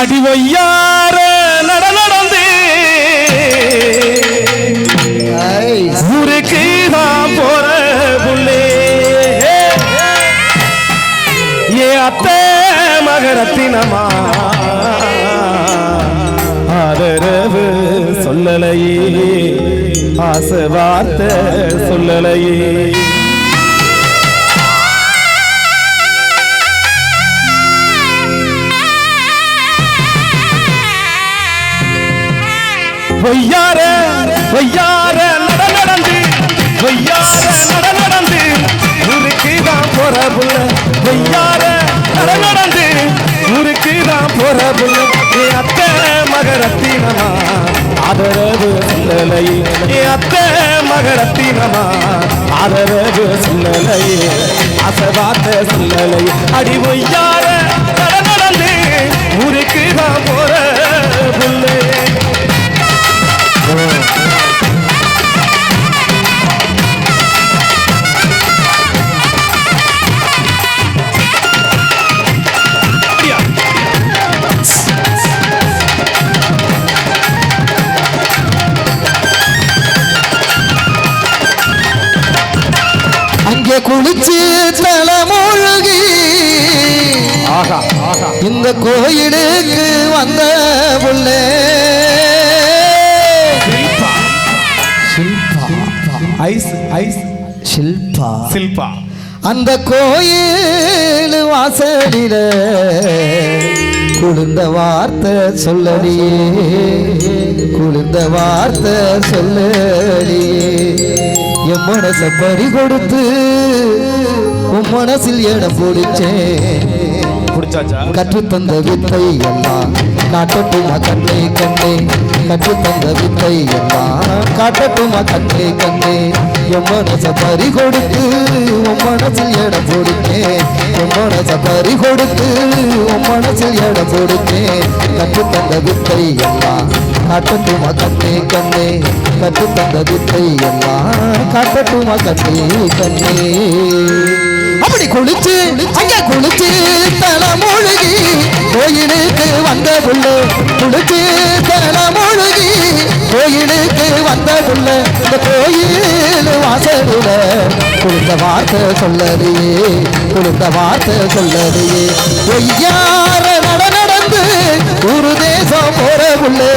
அடிவையார நட நடந்து. ஊருக்கு தான் போற புள்ளே. ஏ அத்தை மகரத்தினமா ஆதரவு சொல்லலையே. ஆசை வார்த்தை சொல்லலையே. பொய்யார பொய்யார நட நடந்து. பொய்யார நட நடந்து. ஊருக்கு தான் போற புள்ள. பொய்யார நட நடந்து. ஊருக்கு தான் போற புள்ள. ஏ அத்தை மகரத்தினமா? ஆதரவு சொல்லலையே ஏ அத்தை மகரத்தினமா? ஆதரவு சொல்லலையே அசவாத்த சொல்லலையே அடி பொய்யார நடந்து. ஊருக்கு தான் போற கோயிலுக்கு வந்த புள்ளே. சில்பா. Ice ice. ஷில்பா சில்பா. அந்த கோயில் வாசலில குளிர்ந்த வார்த்தை சொல்லடியே குளிர்ந்த வார்த்தை சொல்லடியே என் மனச பறி கொடுத்து உன் மனசில் இடம் பிடிச்சேன். கற்றுத்தந்த வித்தை எல்லாம். காட்டட்டுமா கண்ணே கண்ணே. கற்றுத்தந்த வித்தை எல்லாம். காட்டட்டுமா கண்ணே கண்ணே. என் மனச பறி கொடுத்து உன் மனசில் இடம் கொடுத்தேன் என் மனச பறி கொடுத்து உன் மனசில் இடம் கொடுத்தேன் கற்றுத்தந்த வித்தை எல்லாம். காட்டட்டுமா கண்ணே கண்ணே. கற்றுத்தந்த வித்தை எல்லாம். காட்டட்டுமா கண்ணே கண்ணே. அப்படி குளிச்சு அங்க குளிச்சு தல மூழ்கி கோயிலுக்கு வந்த புள்ள குளிச்சு தல மூழ்கி கோயிலுக்கு வந்த புள்ள இந்த கோயில் வாசலில குளிர்ந்த வார்த்தை சொல்லதையே குளிர்ந்த வார்த்தை சொல்லதையே ஒய்யார நட நடந்து ஒரு தேசம் போற புள்ளே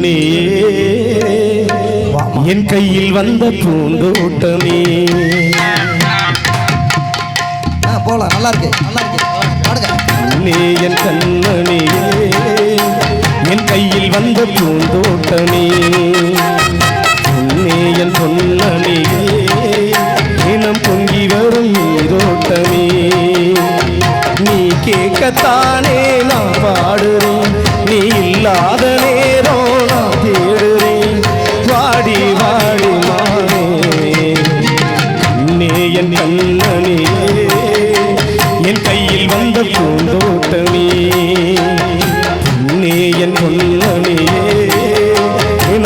கண்மணியே என் கையில் வந்த பூந்தோட்டமே போலாம். நல்லா இருக்கு. நல்லா இருக்கு. என் கண்மணியே. என் கையில் வந்த பூந்தோட்டமே கண்ணே என் பொன்னணியே. இனம் பொங்கி வரும் நீரோட்டமே நீ. கேட்கத்தானே நான் பாடுறேன். நீ இல்லாத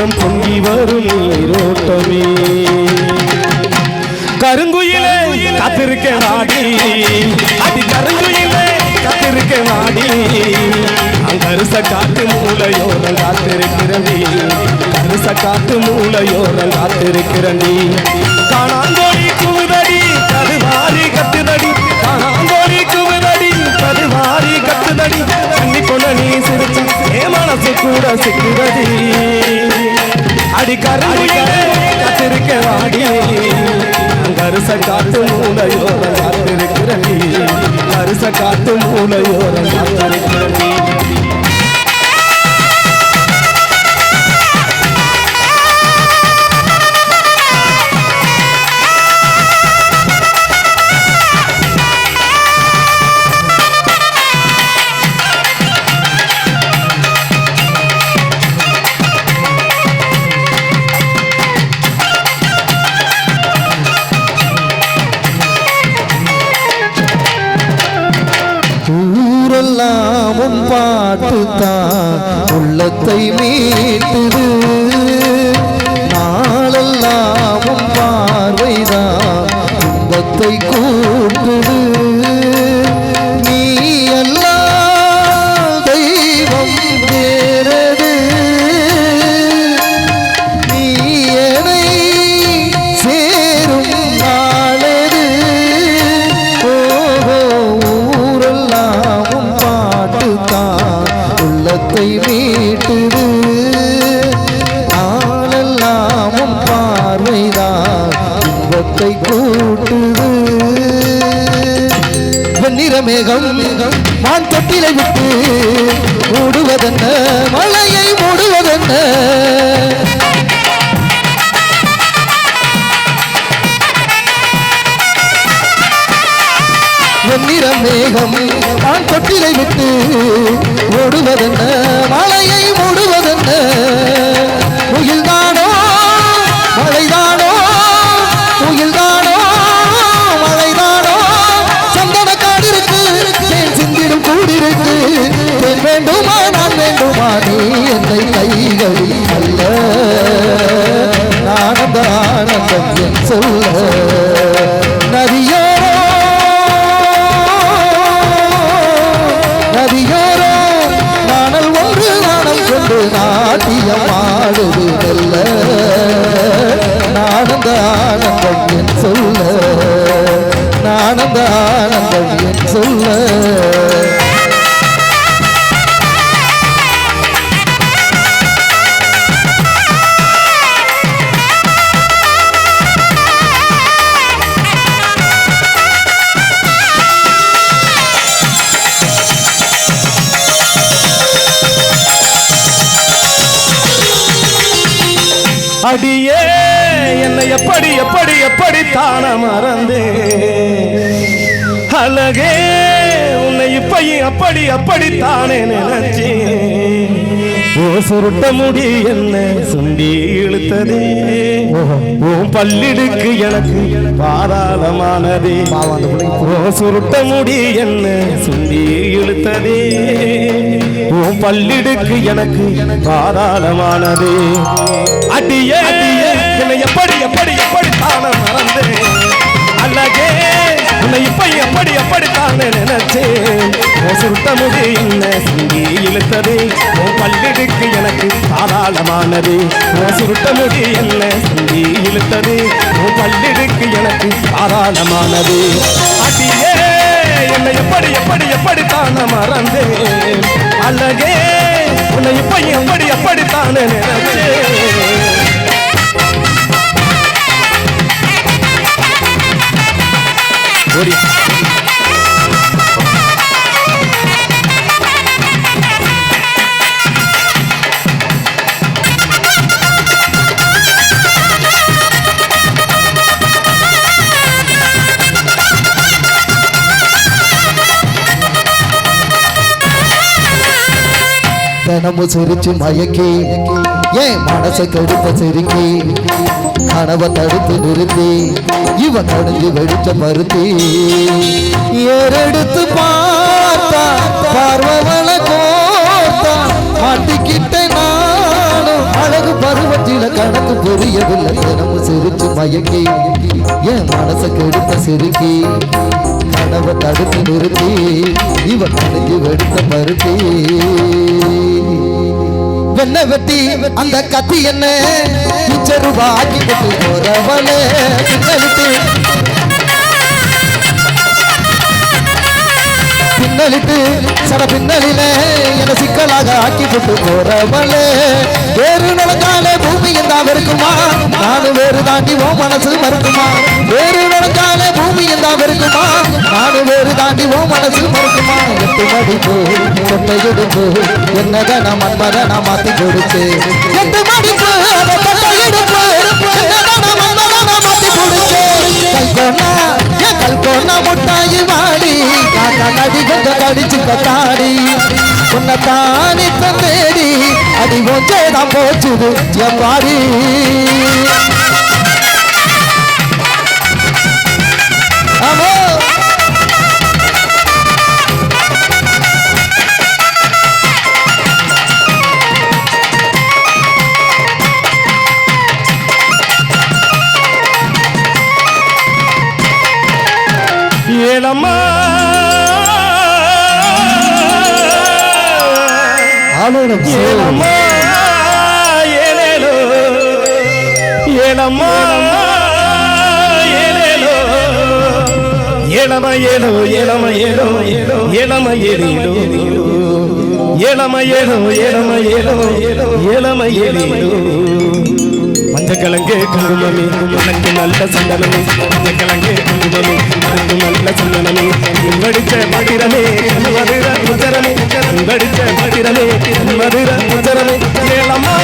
மனம் பொங்கி வரும் நீரோட்டமே. கருங்குயிலே காத்திருக்க வாடி. அது கருங்குயிலே காத்திருக்க வாடி. அங்கருச காட்டு மூலையோரம் காத்திருக்கிறந்தி கருச காட்டு மூலையோரம் காத்திருக்கிறந்தி காணாங்கோழி குமுதடி கருவாரி கத்துதடி காணாங்கோழி குமுதடி கருவாரி கத்துதடி கண்ணி கொண்ட நீ சிரிச்சு ஏ மனசு கூட சிக்குதடி. அடி கருங்குயிலே காத்திருக்க வாடி. கருச காத்து மூலையோர காத்திருக்கிற நீ. கருச காத்து மூலையோர காத்திருக்கிற நீ. பாட்டு தான் உள்ளத்தை மீட்டுது நாளெல்லாம் உன் பார்வைதான் துன்பத்தை கூட்டுது இன்பத்தை கூட்டுது. வெண்ணிற மேகம் வான் தொட்டிலை விட்டு மூடுவதென்ன? மழையை மூடுவதென்ன? வெண்ணிற மேகம் வான் தொட்டிலை விட்டு ஓடுவதென்ன மழையை மூடுவதென்ன? முகில்தானோ நானே என்னை கைகளில் அல்ல. ஆனந்த ஆனந்தம் என் சொல்ல. நதியோரோ நதியோரோ நாணல் ஒன்று நாணம் கொண்டு நாட்டியம் ஆடுது ஆனந்தம் என் சொல்ல. நானந்த ஆனந்தம் என் சொல்ல. இப்பையும் அப்படி நினைச்சி? ஓ சுருட்ட முடி என்ன சுண்டி இழுத்ததே? உன் பல்லிடுக்கு எனக்கு பாதாளமானதே? ஓ சுருட்ட முடி என்ன சுண்டி இழுத்ததே? ஓ பல்லிடுக்கு எனக்கு பாதாளமானதே? அடியே என்னை எப்படி எப்படி எப்படி தான மறந்து? அல்லகே உன்னை இப்ப எப்படி எப்படித்தான் நினைச்சேன். உன் சுருட்ட முடி என்ன சிங்கி இழுத்தது. உன் பல்லிடுக்கு எனக்கு தாராளமானது. உன் சுருட்ட முடி என்ன சிங்கி இழுத்தது. உன் பல்லிடுக்கு எனக்கு தாராளமானது. அடியே என்னை எப்படி எப்படி எப்படித்தான் மறந்தேன். அழகே உன்னை இப்ப எப்படி எப்படித்தான் நினைச்சேன். Gloria. மனமும் சிரிச்சு மயக்கி. ஏன் மனசை கடுத்த சிரிக்கி? கனவை தடுத்து நிறுத்தி. இவ கடைஞ்சு வெடிச்ச மறுத்தி ஏறெடுத்து பார்த்தா பார்வவள பருவத்தில கணக்கு புரியவில்லை. தினமும் சிரிச்சு மயக்கி என் மனச கெடுத்த சிரிக்கி கனவை தடுத்து நிறுத்தி இவன் கணக்கு வெடுத்த பருத்தி. வெண்ண வெட்டி அந்த கத்தி என்ன? பிச்சருவா ஆக்கி விட்டு போறவளே பின்ன விட்டு பின்னலிட்டு சட பின்னலில என சிக்கலாக ஆக்கி விட்டு போறவளே வேறு நடந்தா பூமி எந்தாம இருக்குமா நானும் வேறு தாண்டி ஓ மனசு மறுக்குமா? வேறு நடந்தாலே பூமி எந்தாம இருக்குமா நானும் வேறு தாண்டி ஓ மனசு மறுக்குமா? எட்டு மடிப்பு கொட்டை எடுப்பு என்னதான் நான் மன்மத நான் மாத்தி கொடுத்து. எட்டு மடிப்பு அதை கொட்டை எடுப்பு மன்மத நான் மாத்தி கொடுத்து. கல்கோனா கல்கோனா முட்டாயி வாடி. காக்கா கடி கொஞ்சம் கடிச்சு கத்தாடி. உன்னை தானி தந்தேடி. அடி ஒன்றே தான் போச்சுது. எப்பாடி ஏலம்மா ஏலேலோ ஏலம்மா ஏலம ஏலோ ஏலோ ஏலம ஏலேலோ ஏலம ஏலோ ஏலம ஏலோ ஏலம ஏலேலோ மஞ்சக்கிழங்கு குங்குமமே எனக்கு நல்ல சந்தனமே. மஞ்சக்கிழங்கு குங்குமமே எனக்கு நல்ல சந்தனமே. வடிச்ச மதிரமே மதுர முத்தரமே வடிச்ச மதிரமே மதுர முத்தரமே ஏலம்மா!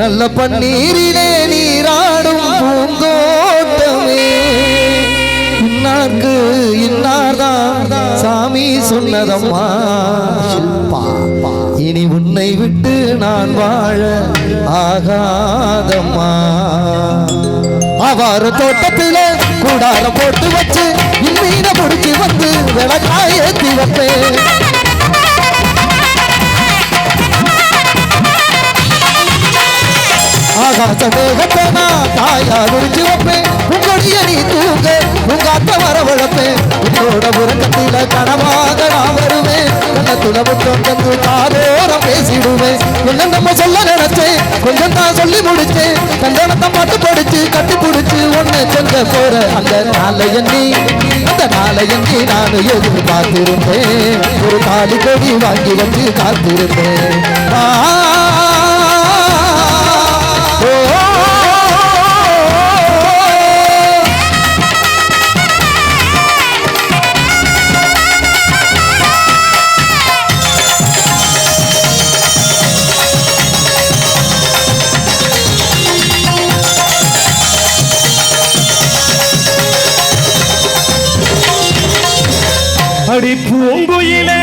நல்ல பன்னீரிலே நீராடும் பூந்தோட்டமே. இன்னார்க்கு இன்னார்தான் சாமி சொன்னதம்மா. இனி உன்னை விட்டு நான் வாழ ஆகாதம்மா. அவாறு தோட்டத்துல கூடாரம் போட்டு வச்சு மீன முடிச்சு வந்து விளக்காய ஏத்தி வைப்பேன். ஆகாச மேகத்தை நான் தாயா முடிச்சு வைப்பேன் உங்களுடைய நீ தூங்க உங்க அத்தை வர உறக்கத்தில கனவாக நான் வருவேன் கண்ணத்துல முத்தம் தந்து காதோரம் பேசிடுவேன் என்ன நம்ம சொல்ல நினைச்சேன் கொஞ்சம் தான் சொல்லி முடிச்சேன் கல்யாணத்தை மட்டும் படிச்சு கட்டி பிடிச்சு ஒண்ணு சொல்ல போற அந்த நாளை எண்ணி அந்த நாளை எண்ணி நான் எதிர்பார்த்திருந்தேன் ஒரு தாலி கொடி வாங்கி வந்து காத்திருந்தேன். ஆ அடி பூங்குயிலே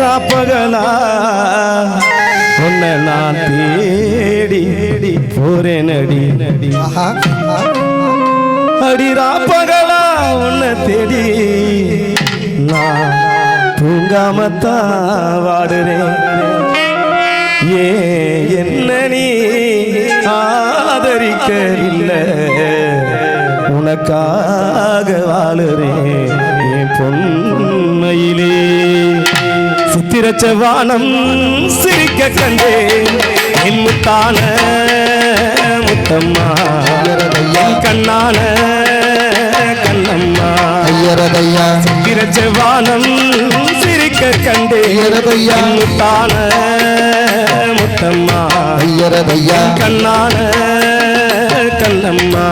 ராப்பகலா. உன்னை நான் தேடி போறேன் அடி நடி அடி ராப்பகலா உன்னை தேடி நான் தூங்காமத்தான் வாடுறேன். ஏ என்ன நீ ஆதரிக்க இல்லை உனக்காக வாழுறேன். என் பொன்மையிலே சித்திரச்ச வானம் சிரிக்க கண்டேன். என் முத்தான முத்தம்மா என் கண்ணான கண்ணம்மா. சித்திரச்ச வானம் சிரிக்க கண்டேன். என் முத்தான முத்தம்மா கண்ணான கண்ணம்மா.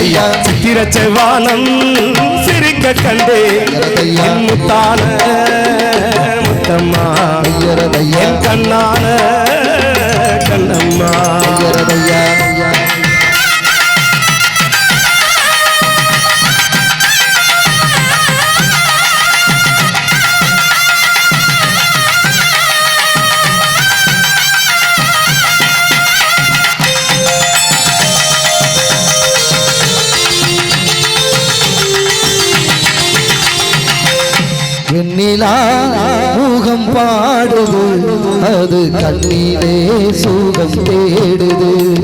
தையா சித்திர செவ்வானம் சிரிக்க கண்டே முத்தான முத்தம்மா. என் கண்ணான கண்ணம்மா. ஐயரதையா? வெண்ணிலா முகம் பாடுது. அது கண்ணிலே சுகம் தேடுது.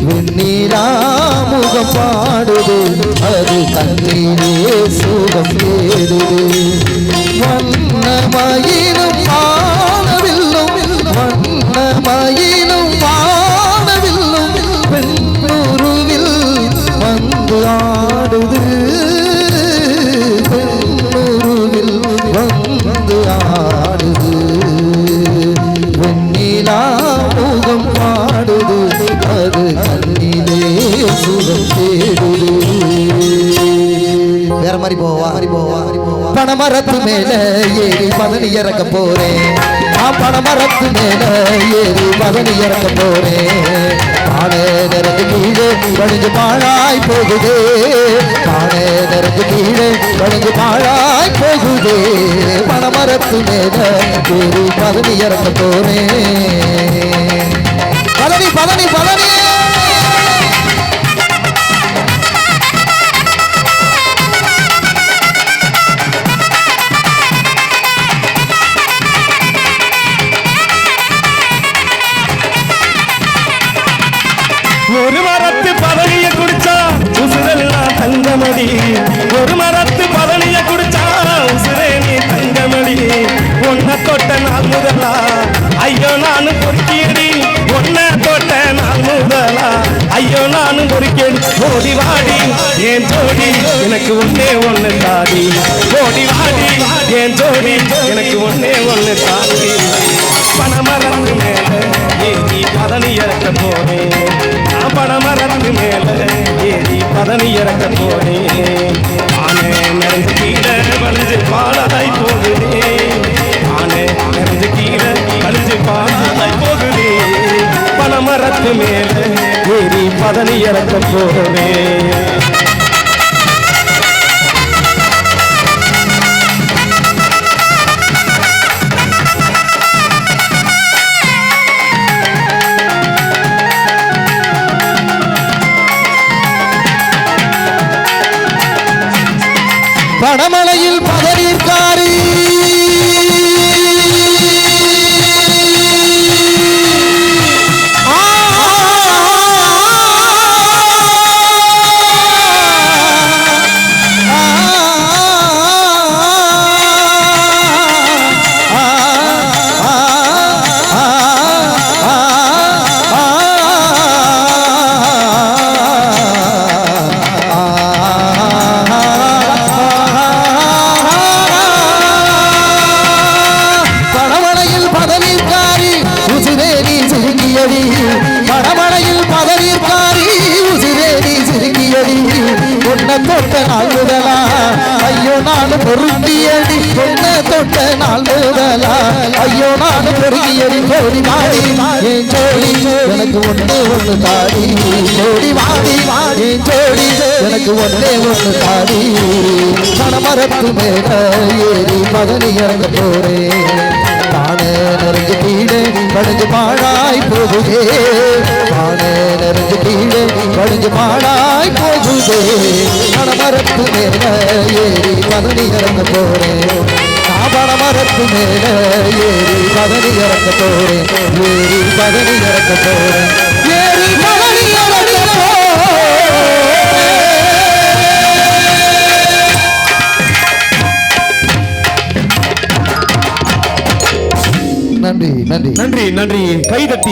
வெண்ணிலா முகம் பாடுது. அது கண்ணிலே சுகம் தேடுது. வண்ணமயிலும் வானவில்லும். வண்ணமயிலும் வெண்ணிலா முகம் பாடுது. அது கண்ணிலே சுகம் தேடுது. வேற மாதிரி போவா? மாதிரி போவா? பணமரத்து மேல ஏறி பதனி இறக்க போறேன். நான் பணமரத்து மேல ஏறி பதனி இறக்க போறேன் பானை நிறந்து கீழே வழிஞ்சு பாழாய் போகுதே. பானை நிறந்து கீழே வழிஞ்சு பாழாய் போகுது. பணமரத்து மேல ஏறி பதனி இறக்க போறேன். பதனி பதனி பதனி ஏன் ஜோடி? எனக்கு ஒன்னே ஒண்ணு தாடி பணமரத்து மேல ஏறி பதனி இறக்க போனேன் நான் பணமரத்து மேல ஏறி பதனி இறக்க போனேன் ஆனே நிறைஞ்சு கீழே வளைஞ்சு பாடாய் போகுதே ஆனே நிறைஞ்சு கீழே வளைஞ்சு பாடாய் போகுதே பணமரத்து மேல ஏறி பதனி இறக்க போறேன். பணமரத்து மேல ஏறி மகனி இறங்க போறேன் தானே நிறைஞ்சு கீழே வடிஞ்சு பாழாய் போகுதே தானே நிறைஞ்சு கீழே வடிஞ்சு பாழாய் போகுதே பணமரத்து மேல ஏறி மகனி இறங்க போறேன் நான் பணமரத்து மேல ஏறி மகனி இறக்க போறேன் ஏறி மகனி இறக்க போறேன் நன்றி நன்றி. நன்றி நன்றி. கைதட்டி